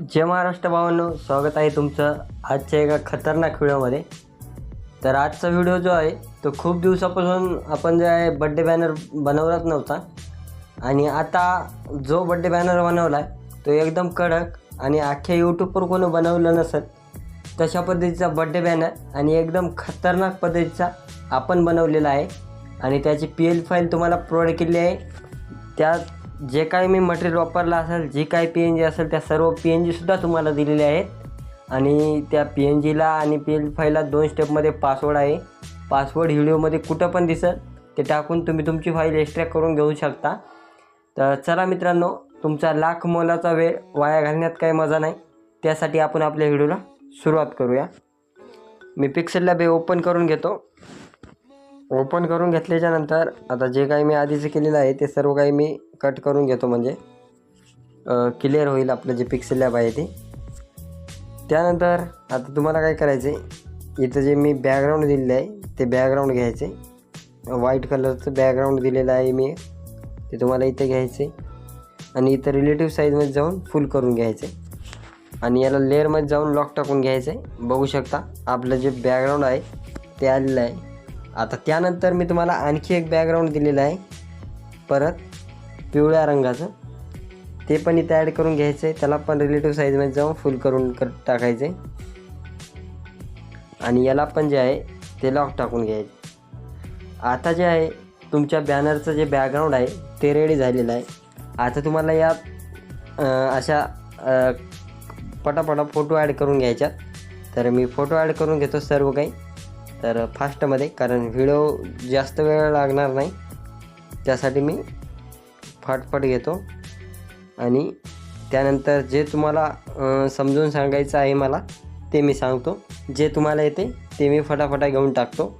जय महाराष्ट्र भावांनो स्वागत आहे तुमचं आजच्या एका खतरनाक व्हिडिओमध्ये. तर आजचा व्हिडिओ जो आहे तो खूप दिवसापासून आपण जे आहे बड्डे बॅनर बनवलाच नव्हता. आणि आता जो बड्डे बॅनर बनवला आहे तो एकदम कडक आणि अख्ख्या यूट्यूबवर कोणी बनवलं नसत तशा पद्धतीचा बड्डे बॅनर आणि एकदम खतरनाक पद्धतीचा आपण बनवलेला आहे. आणि त्याची पी एल फाईल तुम्हाला प्रोव्हाइड केली आहे. त्या जे काही मी मटेरियल वापरलं असेल जी काही पी एन जी असेल त्या सर्व पी एन जीसुद्धा तुम्हाला दिलेल्या आहेत. आणि त्या पी एन जीला आणि पी एल फाईलला दोन स्टेपमध्ये पासवर्ड आहे. पासवर्ड व्हिडिओमध्ये कुठं पण दिसेल ते टाकून तुम्ही तुमची फाईल एक्स्ट्रॅक्ट करून घेऊ शकता. तर चला मित्रांनो तुमचा लाख मोलाचा वेळ वाया घालण्यात काही मजा नाही. त्यासाठी आपण आपल्या व्हिडिओला सुरुवात करूया. मी पिक्सेलला बे ओपन करून घेतो. ओपन करून घेतल्याच्या नंतर आता जे काही मी आधीचं केलेलं आहे ते सर्व काही मी कट करून घेतो म्हणजे क्लिअर होईल आपलं जे पिक्सेल लॅब आहे ते. त्यानंतर आता तुम्हाला काय करायचं आहे इथं जे मी बॅकग्राऊंड दिलेलं आहे ते बॅकग्राऊंड घ्यायचे व्हाईट कलरचं बॅकग्राऊंड दिलेलं आहे मी. ते तुम्हाला इथे घ्यायचे आणि इथं रिलेटिव्ह साईजमध्ये जाऊन फुल करून घ्यायचे आणि याला लेअरमध्ये जाऊन लॉक टाकून घ्यायचं आहे बघू शकता आपलं जे बॅकग्राऊंड आहे ते आलेलं आहे. आता त्यानंतर मी तुम्हाला आणखी एक बॅकग्राऊंड दिलेलं आहे. परत पिवळ्या रंगाचं. ते पण इथे ॲड करून घ्यायचं आहे त्याला पण रिलेटिव्ह साईजमध्ये जाऊन फुल करून कर टाकायचं आहे आणि याला पण जे आहे ते लॉक टाकून घ्यायचे. आता जे आहे तुमच्या बॅनरचं जे बॅकग्राऊंड आहे ते रेडी झालेलं आहे. आता तुम्हाला यात अशा पटापटा फोटो ॲड करून घ्यायच्यात. तर मी फोटो ॲड करून घेतो सर्व काही. तर फास्टमध्ये कारण व्हिडिओ जास्त वेळ लागणार नाही. त्यासाठी मी फाटफाट घेतो. आणि त्यानंतर जे तुम्हाला समजून सांगायचं आहे मला ते मी सांगतो. जे तुम्हाला येते ते मी फटाफटा घेऊन टाकतो.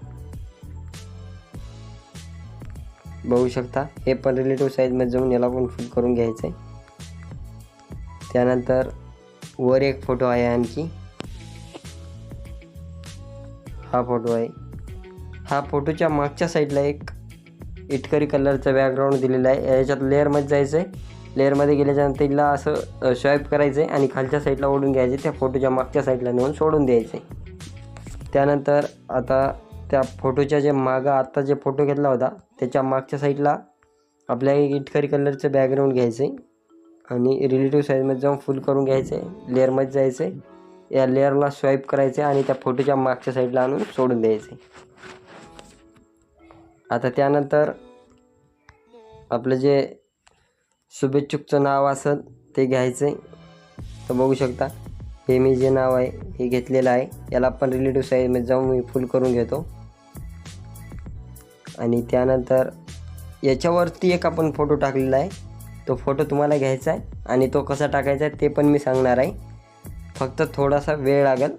बघू शकता हे पण रिलेटिव्ह साईजमध्ये जाऊन याला पण फुल करून घ्यायचं आहे त्यानंतर वर एक फोटो आहे आणखी. हा फोटो आहे. हा फोटोच्या मागच्या साईडला एक इटकरी कलरचं बॅकग्राऊंड दिलेलं आहे. याच्यात लेअरमध्ये जायचं आहे लेअरमध्ये गेल्याच्यानंतर तिला असं स्वाईप करायचं आहे आणि खालच्या साईडला ओढून घ्यायचे त्या फोटोच्या मागच्या साईडला नेऊन सोडून द्यायचं आहे त्यानंतर आता त्या फोटोच्या जे मागं आत्ता जे फोटो घेतला होता त्याच्या मागच्या साईडला आपल्या इटकरी कलरचं बॅकग्राऊंड घ्यायचं आहे आणि रिलेटिव्ह साईजमध्ये जाऊन फुल करून घ्यायचं आहे लेअरमध्ये जायचं आहे या लेअरला स्वाईप करायचं आहे आणि त्या फोटोच्या मागच्या साईडला आणून सोडून द्यायचे. आता त्यानंतर आपलं जे शुभेच्छुकचं नाव असेल ते घ्यायचं. आहे तर बघू शकता हे मी जे नाव आहे हे घेतलेलं आहे. याला पण रिलेटिव्ह साईजमध्ये जाऊन मी फुल करून घेतो. आणि त्यानंतर याच्यावरती एक आपण फोटो टाकलेला आहे. तो फोटो तुम्हाला घ्यायचा आहे आणि तो कसा टाकायचा आहे ते पण मी सांगणार आहे. फक्त थोडासा वेळ लागेल.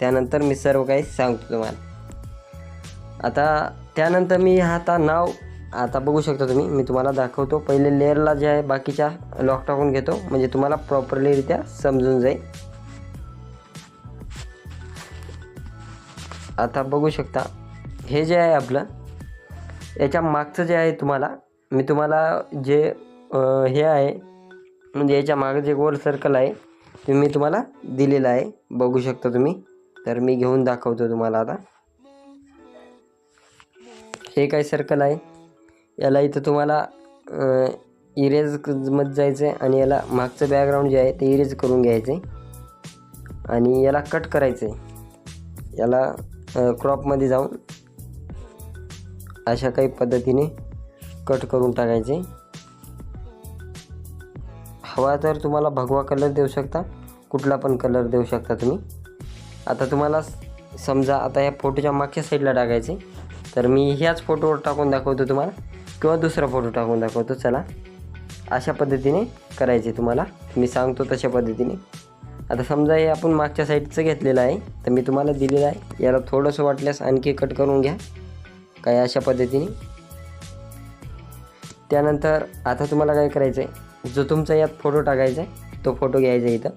त्यानंतर मी सर्व काही सांगतो तुम्हाला. आता त्यानंतर मी आता नाव आता बघू शकता तुम्ही. मी तुम्हाला दाखवतो. पहिले लेअरला जे आहे बाकीच्या लॉक टाकून घेतो. म्हणजे तुम्हाला प्रॉपरलीरित्या समजून जाईल. आता बघू शकता. हे जे आहे आपलं याच्या मागचं जे आहे तुम्हाला मी तुम्हाला जे हे आहे म्हणजे याच्या मागं जे गोल सर्कल आहे ते मी तुम्हाला दिलेलं आहे. बघू शकता तुम्ही. तर मी घेऊन दाखवतो तुम्हाला आता. हे काय सर्कल आहे? याला इथं तुम्हाला इरेजमध्ये जायचं आहे आणि याला मागचं बॅकग्राऊंड जे आहे ते इरेज करून घ्यायचं आहे आणि याला कट करायचं आहे याला क्रॉपमध्ये जाऊन अशा काही पद्धतीने कट करून टाकायचे हवा तर तुम्हाला भगवा कलर देऊ शकता कुठला पण कलर देऊ शकता तुम्ही. आता तुम्हाला समजा आता या फोटोच्या मागच्या साईडला टाकायचे तर मी ह्याच फोटोवर टाकून दाखवतो तुम्हाला किंवा दुसरा फोटो टाकून दाखवतो चला. अशा पद्धतीने करायचे तुम्हाला मी सांगतो तशा पद्धतीने. आता समजा हे आपण मागच्या साईडचं घेतलेलं आहे तर मी तुम्हाला दिलेलं आहे याला थोडंसं वाटल्यास आणखी कट करून घ्या काय अशा पद्धतीने. त्यानंतर आता तुम्हाला काय करायचं आहे जो तुमचा यात फोटो टाकायचा आहे तो फोटो घ्यायचा आहे इथं.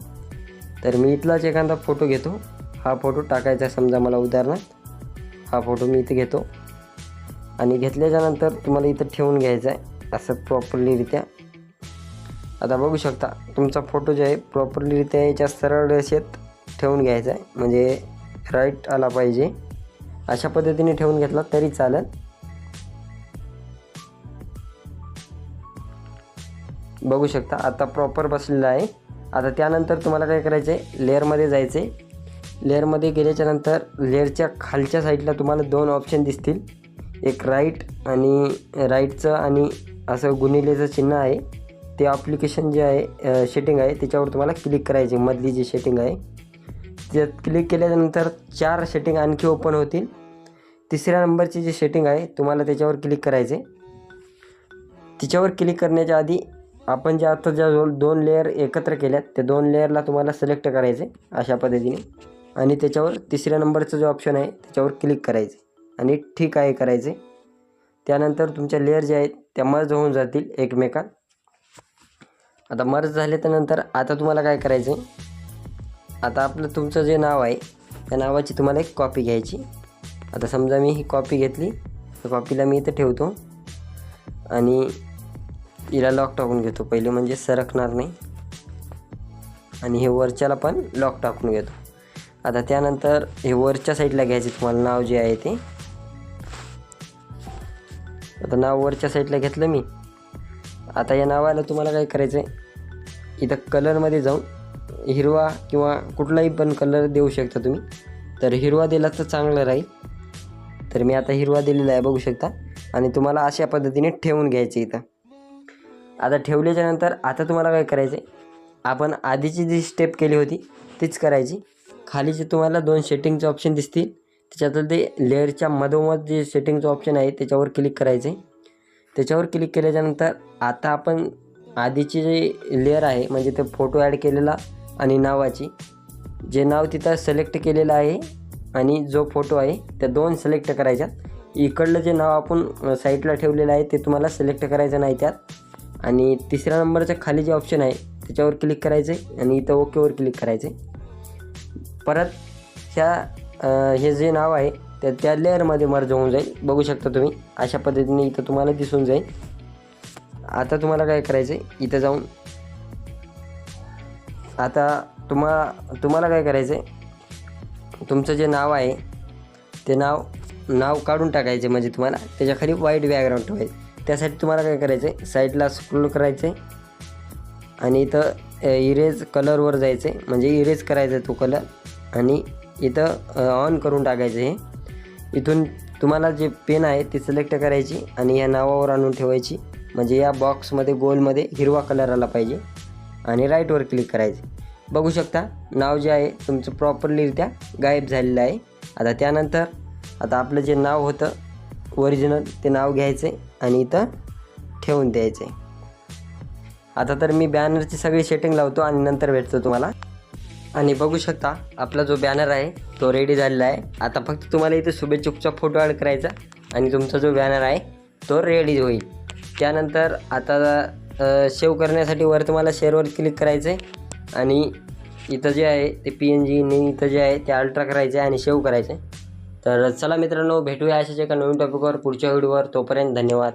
तर मी इथलाच एखादा फोटो घेतो. हा फोटो टाकायचा आहे समजा मला उदाहरणार्थ. हा फोटो मी इथे घेतो. आणि घेतल्याच्यानंतर तुम्हाला इथं ठेवून घ्यायचं आहे असं प्रॉपरलीरित्या. आता बघू शकता तुमचा फोटो जो आहे प्रॉपरलीरित्या याच्या सरळ रेषेत ठेवून घ्यायचा आहे. म्हणजे राईट आला पाहिजे. अशा पद्धतीने ठेवून घेतला तरी चालेल. बघू शकता. आता प्रॉपर बसलेला आहे. आता त्यानंतर तुम्हाला काय करायचं आहे लेअरमध्ये जायचं आहे लेअरमध्ये गेल्याच्यानंतर लेअरच्या खालच्या साईडला तुम्हाला दोन ऑप्शन दिसतील. एक राईट आणि राईटचं आणि असं गुणिलेचं चिन्ह आहे. ते ॲप्लिकेशन जे आहे शेटिंग आहे त्याच्यावर तुम्हाला क्लिक करायचे मधली जी शेटिंग आहे. त्यात क्लिक केल्यानंतर चार शेटिंग आणखी ओपन होतील. तिसऱ्या नंबरची जी शेटिंग आहे तुम्हाला त्याच्यावर क्लिक करायचे तिच्यावर क्लिक करण्याच्या आधी आपण ज्या आता ज्या दोन दोन लेअर एकत्र केल्यात त्या दोन लेअरला तुम्हाला सिलेक्ट करायचे अशा पद्धतीने. आणि त्याच्यावर तिसऱ्या नंबरचं जो ऑप्शन आहे त्याच्यावर क्लिक करायचे आणि ठीक आहे करायचे त्यानंतर तुमच्या लेअर ज्या आहेत त्या मर्ज होऊन जातील एकमेकात. आता मर्ज झाले त्यानंतर आता तुम्हाला काय करायचं आहे आता आपलं तुमचं जे नाव आहे त्या नावाची तुम्हाला एक कॉपी घ्यायची. आता समजा मी ही कॉपी घेतली. तर कॉपीला मी इथं ठेवतो. आणि हिला लॉक टाकून घेतो. पहिले म्हणजे सरकणार नाही. आणि हे वरच्याला पण लॉक टाकून घेतो. आता त्यानंतर हे वरच्या साईडला घ्यायचे. तुम्हाला नाव जे आहे ते. आता नाव वरच्या साईडला घेतलं मी. आता या नावाला तुम्हाला काय करायचं आहे इथं कलरमध्ये जाऊन हिरवा किंवा कुठलाही पण कलर देऊ शकता तुम्ही. तर हिरवा दिला तर चांगलं राहील. तर मी आता हिरवा दिलेला आहे बघू शकता. आणि तुम्हाला अशा पद्धतीने ठेवून घ्यायचे इथं. आता ठेवल्याच्यानंतर आता तुम्हाला काय करायचं आहे? आपण आधीची जी स्टेप केली होती तीच करायची. खाली जे तुम्हाला दोन सेटिंगचे ऑप्शन दिसतील. त्याच्यातलं ते लेअरच्या मधोमध जे सेटिंगचं ऑप्शन आहे त्याच्यावर क्लिक करायचे त्याच्यावर क्लिक केल्याच्यानंतर आता आपण आधीची जे लेअर आहे म्हणजे ते फोटो ॲड केलेला आणि नावाची जे नाव तिथं सिलेक्ट केलेलं आहे आणि जो फोटो आहे त्या दोन सिलेक्ट करायच्यात. इकडलं जे नाव आपण साईटला ठेवलेलं आहे ते तुम्हाला सिलेक्ट करायचं नाही त्यात. आणि तिसऱ्या नंबरच्या खाली जे ऑप्शन आहे त्याच्यावर क्लिक करायचं आहे आणि इथं ओकेवर क्लिक करायचं आहे परत ह्या हे जे नाव आहे त्या त्या लेअरमध्ये मर्ज होऊन जाईल. बघू शकता तुम्ही अशा पद्धतीने इथं तुम्हाला दिसून जाईल. आता तुम्हाला काय करायचं आहे इथं जाऊन. आता तुम्हा तुम्हाला काय करायचं आहे तुमचं जे नाव आहे ते नाव नाव काढून टाकायचे म्हणजे तुम्हाला. त्याच्याखाली व्हाईट बॅकग्राऊंड ठेवायचं. त्यासाठी तुम्हाला काय करायचं आहे साईडला स्क्रोल करायचं आहे आणि इथं इरेज कलरवर जायचं आहे म्हणजे इरेज करायचा आहे तो कलर आणि इथं ऑन करून टाकायचं हे. इथून तुम्हाला जे पेन आहे ती सिलेक्ट करायची आणि या नावावर आणून ठेवायची. म्हणजे या बॉक्समध्ये गोलमध्ये हिरवा कलर आला पाहिजे. आणि राईटवर क्लिक करायचे. बघू शकता नाव जे आहे तुमचं प्रॉपरलीरित्या गायब झालेलं आहे. आता त्यानंतर आता आपलं जे नाव होतं ओरिजिनल ते नाव घ्यायचं आहे आणि इथं ठेवून द्यायचं. आहे आता तर मी बॅनरची सगळी सेटिंग लावतो आणि नंतर भेटतो तुम्हाला. आणि बघू शकता आपला जो बॅनर आहे तो रेडी झालेला आहे. आता फक्त तुम्हाला इथे शुभेच्छुकचा फोटो ॲड करायचा आणि तुमचा जो बॅनर आहे तो रेडी होईल. त्यानंतर आता सेव्ह करण्यासाठी वर तुम्हाला शेअरवर क्लिक करायचं आहे आणि इथं जे आहे ते पी एन जी इथं जे आहे ते अल्ट्रा करायचं आहे आणि सेव्ह करायचं आहे तर चला मित्रांनो भेटूया अशाच एका नवीन टॉपिकवर पुढच्या व्हिडिओवर तोपर्यंत धन्यवाद.